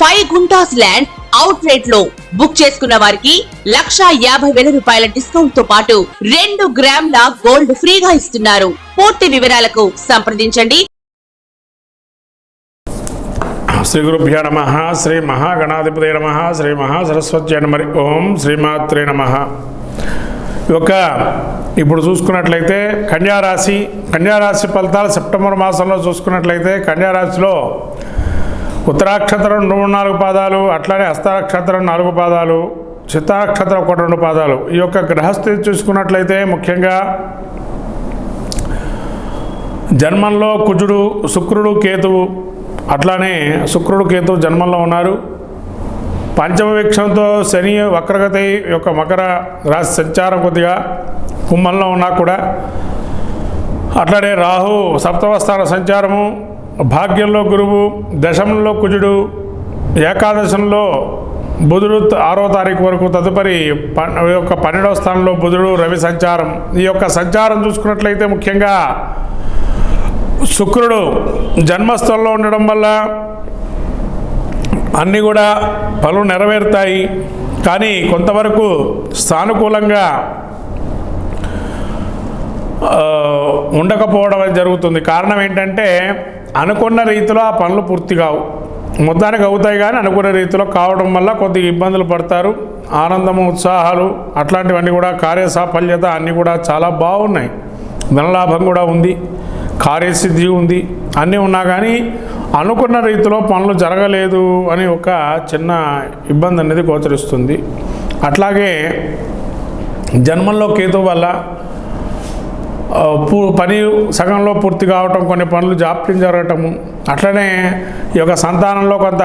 Five guntas land out రేట్లో book చేసుకున్న వారికి లక్షా యాభై వేల రూపాయల డిస్కౌంట్తో పాటు రెండు గ్రాముల గోల్డ్ ఫ్రీగా ఇస్తున్నారు. పూర్తి వివరాలకు సంప్రదించండి. శ్రీ గురుభ్యో నమ శ్రీ మహాగణాధిపతి నమ శ్రీ మహాసరస్వతి నమరి ఓం శ్రీమాత్రే నమ. యొక్క ఇప్పుడు చూసుకున్నట్లయితే కన్యారాశి కన్యారాశి ఫలితాలు సెప్టెంబర్ మాసంలో చూసుకున్నట్లయితే కన్యారాశిలో ఉత్తరాక్షత్రం రెండు నాలుగు పాదాలు అట్లానే హస్తాక్షత్రం నాలుగు పాదాలు చిత్తాక్షత్రం ఒకటి రెండు పాదాలు. ఈ యొక్క గ్రహస్థితి చూసుకున్నట్లయితే ముఖ్యంగా జన్మంలో కుజుడు శుక్రుడు కేతువు అట్లానే శుక్రుడు కేతువు జన్మంలో ఉన్నారు. పంచమవీక్షంతో శని వక్రగతి యొక్క మకర రాశి సంచారం కొద్దిగా కుంభంలో ఉన్నా కూడా. అట్లానే రాహు సప్తమ స్థాన సంచారము భాగ్యంలో గురువు దశంలో కుజుడు ఏకాదశంలో బుధుడు ఆరో తారీఖు వరకు తదుపరి ప- యొక్క పన్నెండవ స్థానంలో బుధుడు రవి సంచారం. ఈ యొక్క సంచారం చూసుకున్నట్లయితే ముఖ్యంగా శుక్రుడు జన్మస్థలంలో ఉండడం వల్ల అన్నీ కూడా పనులు నెరవేరుతాయి. కానీ కొంతవరకు సానుకూలంగా ఉండకపోవడం జరుగుతుంది. కారణం ఏంటంటే అనుకున్న రీతిలో ఆ పనులు పూర్తి కావు. మొత్తానికి అవుతాయి కానీ అనుకున్న రీతిలో కావడం వల్ల కొద్దిగా ఇబ్బందులు పడతారు. ఆనందము ఉత్సాహాలు అట్లాంటివన్నీ కూడా కార్యసాఫల్యత అన్నీ కూడా చాలా బాగున్నాయి. ధనలాభం కూడా ఉంది. కార్యసిద్ధి ఉంది. అన్నీ ఉన్నా కానీ అనుకున్న రీతిలో పనులు జరగలేదు అని ఒక చిన్న ఇబ్బంది అనేది గోచరిస్తుంది. అట్లాగే జన్మంలో కేతు వల్ల పని సగంలో పూర్తి కావటం కొన్ని పనులు జాప్యం జరగటము అట్లనే ఈ యొక్క సంతానంలో కొంత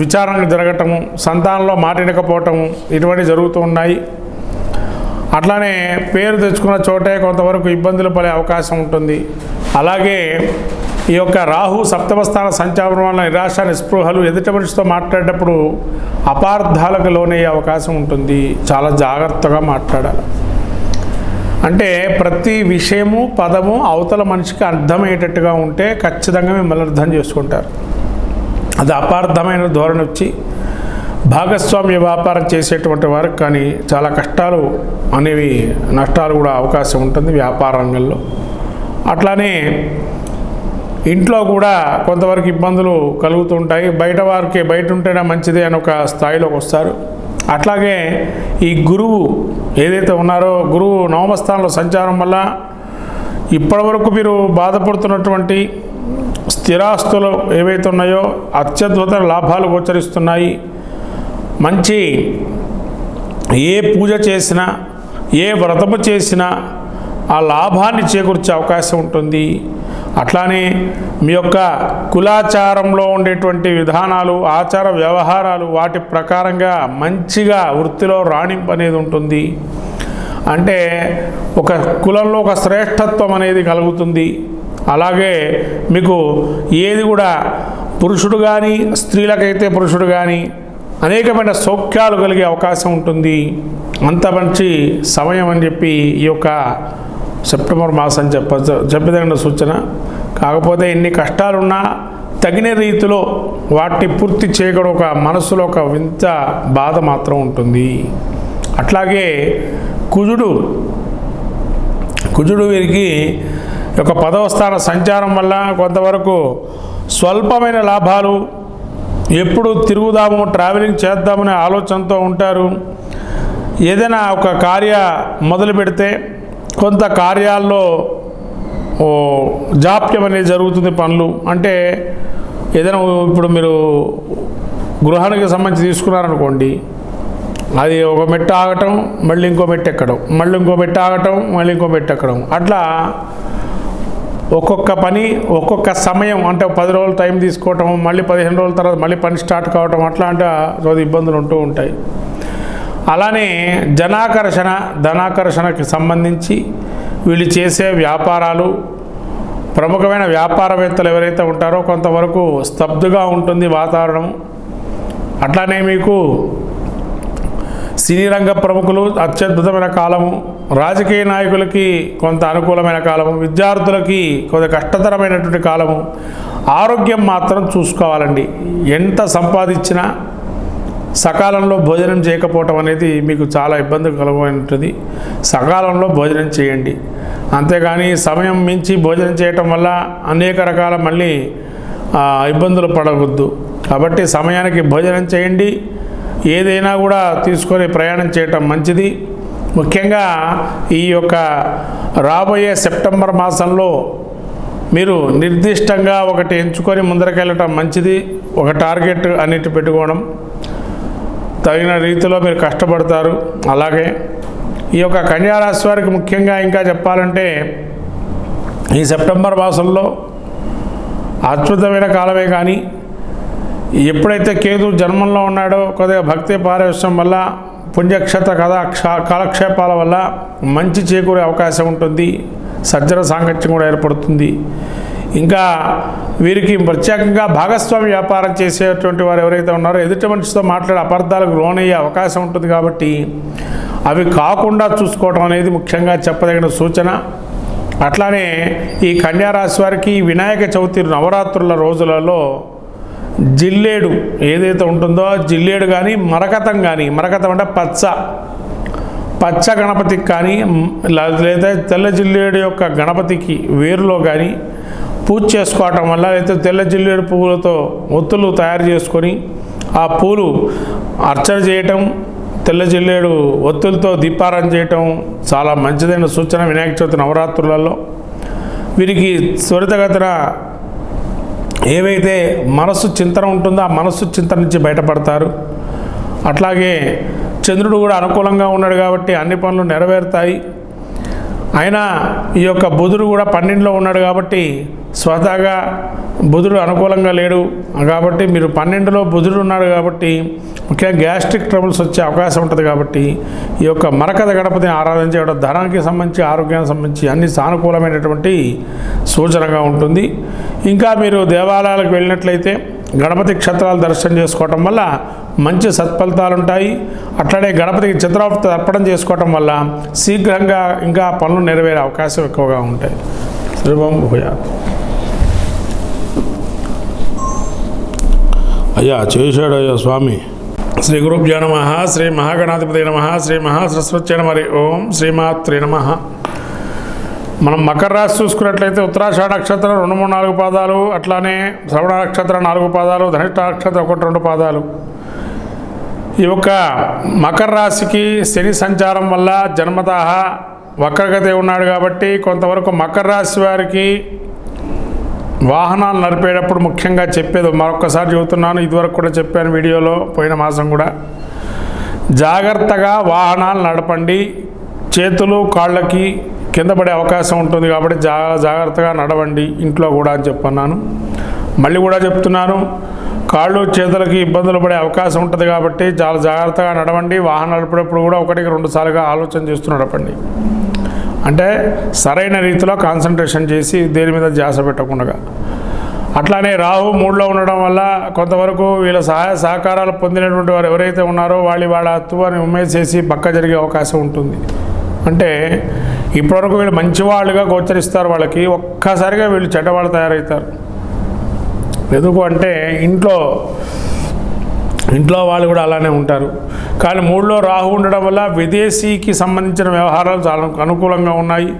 విచారణ జరగటము సంతానంలో మాటినకపోవటము ఇటువంటివి జరుగుతూ ఉన్నాయి. అట్లానే పేరు తెచ్చుకున్న చోటే కొంతవరకు ఇబ్బందులు పడే అవకాశం ఉంటుంది. అలాగే ఈ యొక్క రాహు సప్తమస్థాన సంచారం వల్ల నిరాశ నిస్పృహలు ఎదుటి మనిషితో మాట్లాడేటప్పుడు అపార్థాలకు లోనయ్యే అవకాశం ఉంటుంది. చాలా జాగ్రత్తగా మాట్లాడాలి. అంటే ప్రతి విషయము పదము అవతల మనిషికి అర్థమయ్యేటట్టుగా ఉంటే ఖచ్చితంగా మిమ్మల్ని అర్థం చేసుకుంటారు. అది అపార్థమైన ధోరణి వచ్చి భాగస్వామ్య వ్యాపారం చేసేటువంటి వారికి కానీ చాలా కష్టాలు అనేవి నష్టాలు కూడా అవకాశం ఉంటుంది వ్యాపార రంగంలో. అట్లానే ఇంట్లో కూడా కొంతవరకు ఇబ్బందులు కలుగుతుంటాయి బయట వారికి బయట ఉంటేనే మంచిది అని ఒక స్థాయిలోకి వస్తారు. అట్లాగే ఈ గురువు ఏదైతే ఉన్నారో గురువు నవమస్థానంలో సంచారం వల్ల ఇప్పటివరకు మీరు బాధపడుతున్నటువంటి స్థిరాస్తులు ఏవైతే ఉన్నాయో అత్యద్భుత లాభాలు గోచరిస్తున్నాయి. మంచి ఏ పూజ చేసినా ఏ వ్రతము చేసినా ఆ లాభాన్ని చేకూర్చే అవకాశం ఉంటుంది. అట్లానే మీ యొక్క కులాచారంలో ఉండేటువంటి విధానాలు ఆచార వ్యవహారాలు వాటి ప్రకారంగా మంచిగా వృత్తిలో రాణింపు అనేది ఉంటుంది. అంటే ఒక కులంలో ఒక శ్రేష్టత్వం అనేది కలుగుతుంది. అలాగే మీకు ఏది కూడా పురుషుడు కానీ స్త్రీలకైతే పురుషుడు కానీ అనేకమైన సౌఖ్యాలు కలిగే అవకాశం ఉంటుంది. అంత మంచి సమయం అని చెప్పి ఈ యొక్క సెప్టెంబర్ మాసం చెప్ప చెప్పదగిన సూచన. కాకపోతే ఎన్ని కష్టాలున్నా తగిన రీతిలో వాటిని పూర్తి చేయడం ఒక మనసులో ఒక వింత బాధ మాత్రం ఉంటుంది. అట్లాగే కుజుడు కుజుడు వీరికి యొక్క పదవ స్థాన సంచారం వల్ల కొంతవరకు స్వల్పమైన లాభాలు ఎప్పుడు తిరుగుదాము ట్రావెలింగ్ చేద్దామనే ఆలోచనతో ఉంటారు. ఏదైనా ఒక కార్య మొదలు పెడితే కొంత కార్యాల్లో జాప్యం అనేది జరుగుతుంది పనులు. అంటే ఏదైనా ఇప్పుడు మీరు గృహానికి సంబంధించి తీసుకున్నారనుకోండి అది ఒక మెట్ట ఆగటం మళ్ళీ ఇంకో మెట్ట ఎక్కడం మళ్ళీ ఇంకో మెట్ట ఆగటం మళ్ళీ ఇంకో మెట్ట ఎక్కడం. అట్లా ఒక్కొక్క పని ఒక్కొక్క సమయం అంటే పది రోజులు టైం తీసుకోవటం మళ్ళీ పదిహేను రోజుల తర్వాత మళ్ళీ పని స్టార్ట్ కావటం అట్లాంటి రోజు ఇబ్బందులు ఉంటూ ఉంటాయి. అలానే జనాకర్షణ ధనాకర్షణకి సంబంధించి వీళ్ళు చేసే వ్యాపారాలు ప్రముఖమైన వ్యాపారవేత్తలు ఎవరైతే ఉంటారో కొంతవరకు స్తబ్దుగా ఉంటుంది వాతావరణం. అట్లానే మీకు సినీ రంగ ప్రముఖులు అత్యద్భుతమైన కాలము రాజకీయ నాయకులకి కొంత అనుకూలమైన కాలము విద్యార్థులకి కొంత కష్టతరమైనటువంటి కాలము. ఆరోగ్యం మాత్రం చూసుకోవాలండి. ఎంత సంపాదించినా సకాలంలో భోజనం చేయకపోవటం అనేది మీకు చాలా ఇబ్బంది కలగమైనది సకాలంలో భోజనం చేయండి. అంతేగాని సమయం మించి భోజనం చేయటం వల్ల అనేక రకాల మళ్ళీ ఇబ్బందులు పడవద్దు. కాబట్టి సమయానికి భోజనం చేయండి. ఏదైనా కూడా తీసుకొని ప్రయాణం చేయటం మంచిది. ముఖ్యంగా ఈ యొక్క రాబోయే సెప్టెంబర్ మాసంలో మీరు నిర్దిష్టంగా ఒకటి ఎంచుకొని ముందరకెళ్ళటం మంచిది. ఒక టార్గెట్ అన్నిటి పెట్టుకోవడం. తగిన రీతిలో మీరు కష్టపడతారు. అలాగే ఈ యొక్క కన్యారాశి వారికి ముఖ్యంగా ఇంకా చెప్పాలంటే ఈ సెప్టెంబర్ మాసంలో అద్భుతమైన కాలమే కానీ ఎప్పుడైతే కేతు జన్మంలో ఉన్నాడో కొద్దిగా భక్తి పారవశ్యం వల్ల పుణ్యక్షేత్ర కథ క్ష- కాలక్షేపాల వల్ల మంచి చేకూరే అవకాశం ఉంటుంది. సజ్జన సాంగత్యం కూడా ఏర్పడుతుంది. ఇంకా వీరికి ప్రత్యేకంగా భాగస్వామి వ్యాపారం చేసేటువంటి వారు ఎవరైతే ఉన్నారో ఎదుటి మనిషితో మాట్లాడే అపార్థాలకు లోనయ్యే అవకాశం ఉంటుంది కాబట్టి అవి కాకుండా చూసుకోవడం అనేది ముఖ్యంగా చెప్పదగిన సూచన. అట్లానే ఈ కన్యారాశి వారికి వినాయక చవితి నవరాత్రుల రోజులలో జిల్లేడు ఏదైతే ఉంటుందో జిల్లేడు కానీ మరకతం కానీ మరకతం అంటే పచ్చ. పచ్చ గణపతికి కానీ లేదా తెల్ల జిల్లేడు యొక్క గణపతికి వేరులో కానీ పూజ చేసుకోవటం వల్ల అయితే తెల్ల జిల్లేడు పువ్వులతో ఒత్తులు తయారు చేసుకొని ఆ పూలు అర్చన చేయటం తెల్ల జిల్లేడు ఒత్తులతో దీపారం చేయటం చాలా మంచిదైన సూచన. వినాయక చవితి నవరాత్రులలో వీరికి త్వరితగతిన ఏవైతే మనస్సు చింతన ఉంటుందో ఆ మనస్సు చింతన నుంచి బయటపడతారు. అట్లాగే చంద్రుడు కూడా అనుకూలంగా ఉన్నాడు కాబట్టి అన్ని పనులు నెరవేరుతాయి. అయినా ఈ యొక్క బుధుడు కూడా పన్నెండులో ఉన్నాడు కాబట్టి స్వతహాగా బుధుడు అనుకూలంగా లేడు. కాబట్టి మీరు పన్నెండులో బుధుడు ఉన్నాడు కాబట్టి ముఖ్యంగా గ్యాస్ట్రిక్ ట్రబుల్స్ వచ్చే అవకాశం ఉంటుంది కాబట్టి ఈ యొక్క మరకథ గణపతిని ఆరాధన చేయడం ధనానికి సంబంధించి ఆరోగ్యానికి సంబంధించి అన్ని సానుకూలమైనటువంటి సూచనగా ఉంటుంది. ఇంకా మీరు దేవాలయాలకు వెళ్ళినట్లయితే గణపతి క్షేత్రాలు దర్శనం చేసుకోవటం వల్ల మంచి సత్ఫలితాలు ఉంటాయి. అట్లనే గణపతికి చిత్రావృత అర్పణం చేసుకోవటం వల్ల శీఘ్రంగా ఇంకా పనులు నెరవేరే అవకాశం ఎక్కువగా ఉంటాయి. శ్రీభం భూయా అయ్యా చేశాడు అయ్యా స్వామి. శ్రీ గురుభ్యో నమ శ్రీ మహాగణాధిపతి నమ శ్రీ మహాసరస్వతి నమ ఓం శ్రీమాత్రి నమ. మనం మకర రాశి చూసుకున్నట్లయితే ఉత్తరాషాఢ నక్షత్రం రెండు మూడు నాలుగు పాదాలు అట్లానే శ్రవణ నక్షత్రం నాలుగు పాదాలు ధనిష్ట నక్షత్రం ఒకటి రెండు పాదాలు. ఈ యొక్క మకర రాశికి శని సంచారం వల్ల జన్మత వక్రగతే ఉన్నాడు కాబట్టి కొంతవరకు మకర రాశి వారికి వాహనాలు నడిపేటప్పుడు ముఖ్యంగా చెప్పేది మరొకసారి చెబుతున్నాను ఇదివరకు కూడా చెప్పాను వీడియోలో పోయిన మాసం కూడా. జాగ్రత్తగా వాహనాలు నడపండి. చేతులు కాళ్ళకి కింద పడే అవకాశం ఉంటుంది కాబట్టి జా జాగ్రత్తగా నడవండి ఇంట్లో కూడా అని చెప్పన్నాను. మళ్ళీ కూడా చెప్తున్నాను కాళ్ళు చేతులకి ఇబ్బందులు పడే అవకాశం ఉంటుంది కాబట్టి చాలా జాగ్రత్తగా నడవండి. వాహనం నడిపేటప్పుడు కూడా ఒకటికి రెండు సార్లుగా ఆలోచన చేస్తూ నడపండి. అంటే సరైన రీతిలో కాన్సన్ట్రేషన్ చేసి దేని మీద ధ్యాస పెట్టకుండా. అట్లానే రాహు మూడులో ఉండడం వల్ల కొంతవరకు వీళ్ళ సహాయ సహకారాలు పొందినటువంటి వారు ఎవరైతే ఉన్నారో వాళ్ళు వాళ్ళ అత్తువని ఉమ్మేసేసి పక్క జరిగే అవకాశం ఉంటుంది. అంటే ఇప్పటివరకు వీళ్ళు మంచివాళ్ళుగా గోచరిస్తారు వాళ్ళకి ఒక్కసారిగా వీళ్ళు చెడ్డవాళ్ళు తయారవుతారు. ఎందుకు అంటే ఇంట్లో ఇంట్లో వాళ్ళు కూడా అలానే ఉంటారు. కానీ మూడులో రాహు ఉండడం వల్ల విదేశీకి సంబంధించిన వ్యవహారాలు చాలా అనుకూలంగా ఉన్నాయి.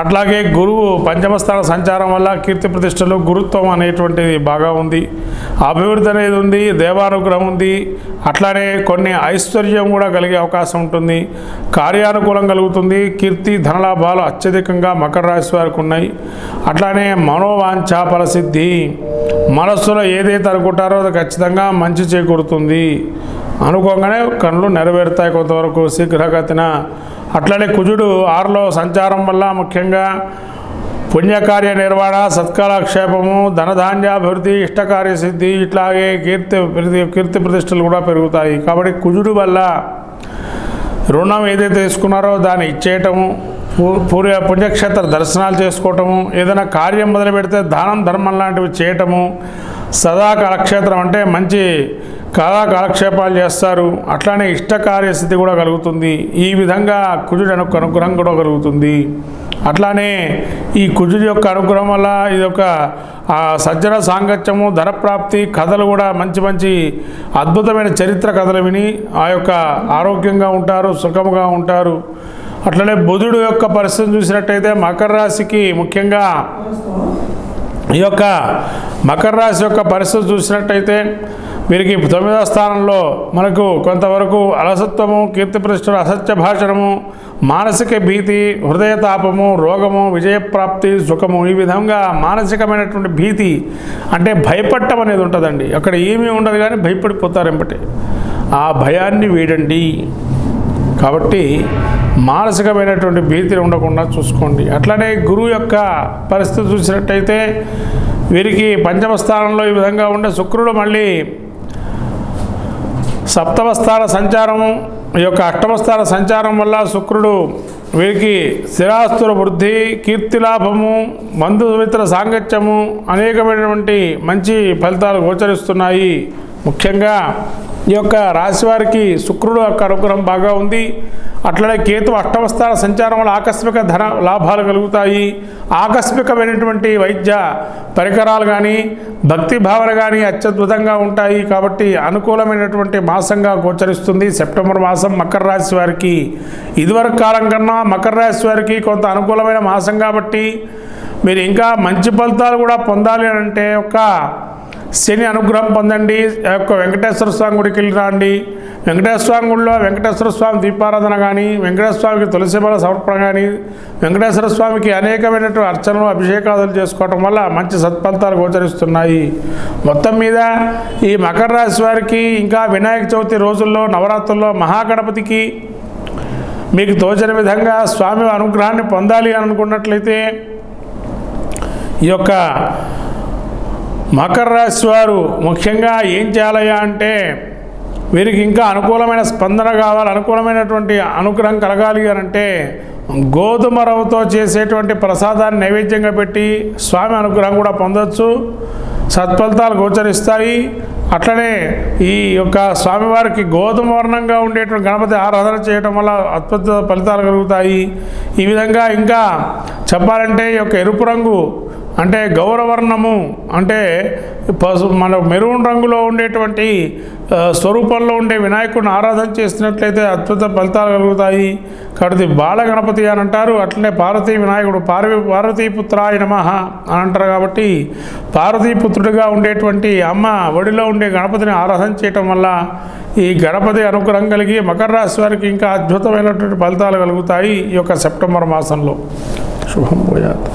అట్లాగే గురువు పంచమస్థాన సంచారం వల్ల కీర్తి ప్రతిష్టలు గురుత్వం అనేటువంటిది బాగా ఉంది. అభివృద్ధి అనేది ఉంది దేవానుగ్రహం ఉంది. అట్లానే కొన్ని ఐశ్వర్యం కూడా కలిగే అవకాశం ఉంటుంది. కార్యానుకూలం కలుగుతుంది. కీర్తి ధనలాభాలు అత్యధికంగా మకర రాశి వారికి ఉన్నాయి. అట్లానే మనోవాంఛా ఫలసిద్ధి. మనస్సులో ఏదైతే అనుకుంటారో అది ఖచ్చితంగా మంచి చేకూరుతుంది. అనుకోగానే కళ్ళు నెరవేరుతాయి కొంతవరకు శీఘ్రగతిన. అట్లనే కుజుడు ఆరులో సంచారం వల్ల ముఖ్యంగా పుణ్యకార్య నిర్వహణ సత్కాలక్షేపము ధనధాన్యాభివృద్ధి ఇష్టకార్య సిద్ధి ఇట్లాగే కీర్తి కీర్తి ప్రతిష్టలు కూడా పెరుగుతాయి. కాబట్టి కుజుడు వల్ల రుణం ఏదైతే తీసుకున్నారో దాన్ని ఇచ్చేయటము పూర్వ పుణ్యక్షేత్ర దర్శనాలు చేసుకోవటము ఏదైనా కార్యం మొదలు పెడితే దానం ధర్మం లాంటివి చేయటము సదా కాలక్షేత్రం అంటే మంచి కళా కాలక్షేపాలు చేస్తారు. అట్లానే ఇష్ట కార్యస్థితి కూడా కలుగుతుంది. ఈ విధంగా కుజుడు అను అనుగ్రహం కూడా కలుగుతుంది. అట్లానే ఈ కుజుడి యొక్క అనుగ్రహం వల్ల ఇది ఒక సజ్జన సాంగత్యము ధనప్రాప్తి కథలు కూడా మంచి మంచి అద్భుతమైన చరిత్ర కథలు విని ఆ యొక్క ఆరోగ్యంగా ఉంటారు సుఖముగా ఉంటారు. అట్లనే బుధుడు యొక్క పరిస్థితి చూసినట్టయితే మకర రాశికి ముఖ్యంగా ఈ యొక్క మకర రాశి యొక్క పరిస్థితి చూసినట్టయితే వీరికి తొమ్మిదవ స్థానంలో మనకు కొంతవరకు అలసత్వము కీర్తిప్రతిష్టలు అసత్య భాషణము మానసిక భీతి హృదయ తాపము రోగము విజయప్రాప్తి సుఖము ఈ విధంగా మానసికమైనటువంటి భీతి అంటే భయపడటం అనేది ఉంటుందండి. అక్కడ ఏమీ ఉండదు కానీ భయపడిపోతారు ఎంబటి ఆ భయాన్ని వీడండి. కాబట్టి మానసికమైనటువంటి భీతిని ఉండకుండా చూసుకోండి. అట్లనే గురువు యొక్క పరిస్థితి చూసినట్టయితే వీరికి పంచమ స్థానంలో ఈ విధంగా ఉండే శుక్రుడు మళ్ళీ సప్తమ స్థాన సంచారము ఈ యొక్క అష్టమ స్థాన సంచారం వల్ల శుక్రుడు వీరికి స్థిరాస్తుల వృద్ధి కీర్తిలాభము బంధుమిత్ర సాంగత్యము అనేకమైనటువంటి మంచి ఫలితాలు గోచరిస్తున్నాయి. ముఖ్యంగా ఈ యొక్క రాశి వారికి శుక్రుడు యొక్క అనుగ్రహం బాగా ఉంది. అట్లనే కేతు అష్టమస్థాన సంచారం వల్ల ఆకస్మిక ధన లాభాలు కలుగుతాయి. ఆకస్మికమైనటువంటి వైద్య పరికరాలు కానీ భక్తి భావన కానీ అత్యద్భుతంగా ఉంటాయి కాబట్టి అనుకూలమైనటువంటి మాసంగా గోచరిస్తుంది. సెప్టెంబర్ మాసం మకర రాశి వారికి ఇదివరకు కాలం కన్నా మకర రాశి వారికి కొంత అనుకూలమైన మాసం కాబట్టి మీరు ఇంకా మంచి ఫలితాలు కూడా పొందాలి అని అంటే ఒక శని అనుగ్రహం పొందండి యొక్క వెంకటేశ్వర స్వామి గుడికి వెళ్ళి రాండి. వెంకటేశ్వర స్వామి గుడిలో వెంకటేశ్వర స్వామి దీపారాధన కానీ వెంకటేశ్వర స్వామికి తులసిమల సమర్పణ కానీ వెంకటేశ్వర స్వామికి అనేకమైనటువంటి అర్చనలు అభిషేకాదులు చేసుకోవటం వల్ల మంచి సత్ఫలితాలు గోచరిస్తున్నాయి. మొత్తం మీద ఈ మకర రాశి వారికి ఇంకా వినాయక చవితి రోజుల్లో నవరాత్రుల్లో మహాగణపతికి మీకు తోచిన విధంగా స్వామి అనుగ్రహాన్ని పొందాలి అని అనుకున్నట్లయితే ఈ యొక్క మకర రాశి వారు ముఖ్యంగా ఏం చేయాలయ్యా అంటే వీరికి ఇంకా అనుకూలమైన స్పందన కావాలి అనుకూలమైనటువంటి అనుగ్రహం కలగాలి అని అంటే గోధుమ రవ్వతో చేసేటువంటి ప్రసాదాన్ని నైవేద్యంగా పెట్టి స్వామి అనుగ్రహం కూడా పొందొచ్చు. సత్ఫలితాలు గోచరిస్తాయి. అట్లనే ఈ యొక్క స్వామివారికి గోధుమ వర్ణంగా ఉండేటువంటి గణపతి ఆరాధన చేయటం వల్ల అద్భుత ఫలితాలు కలుగుతాయి. ఈ విధంగా ఇంకా చెప్పాలంటే ఈ యొక్క ఎరుపు రంగు అంటే గౌరవర్ణము అంటే పసు మన మెరూన్ రంగులో ఉండేటువంటి స్వరూపంలో ఉండే వినాయకుడిని ఆరాధన చేసినట్లయితే అద్భుత ఫలితాలు కలుగుతాయి. కాబట్టి బాలగణపతి అని అంటారు. అట్లనే పార్వతీ వినాయకుడు పార్వీ పార్వతీపుత్రాయ నమ అని అంటారు కాబట్టి పార్వతీపుత్రుడిగా ఉండేటువంటి అమ్మ ఒడిలో ఉండే గణపతిని ఆరాధన చేయటం వల్ల ఈ గణపతి అనుగ్రహం కలిగి మకర రాశి వారికి ఇంకా అద్భుతమైనటువంటి ఫలితాలు కలుగుతాయి ఈ యొక్క సెప్టెంబర్ మాసంలో. శుభం పోయాత్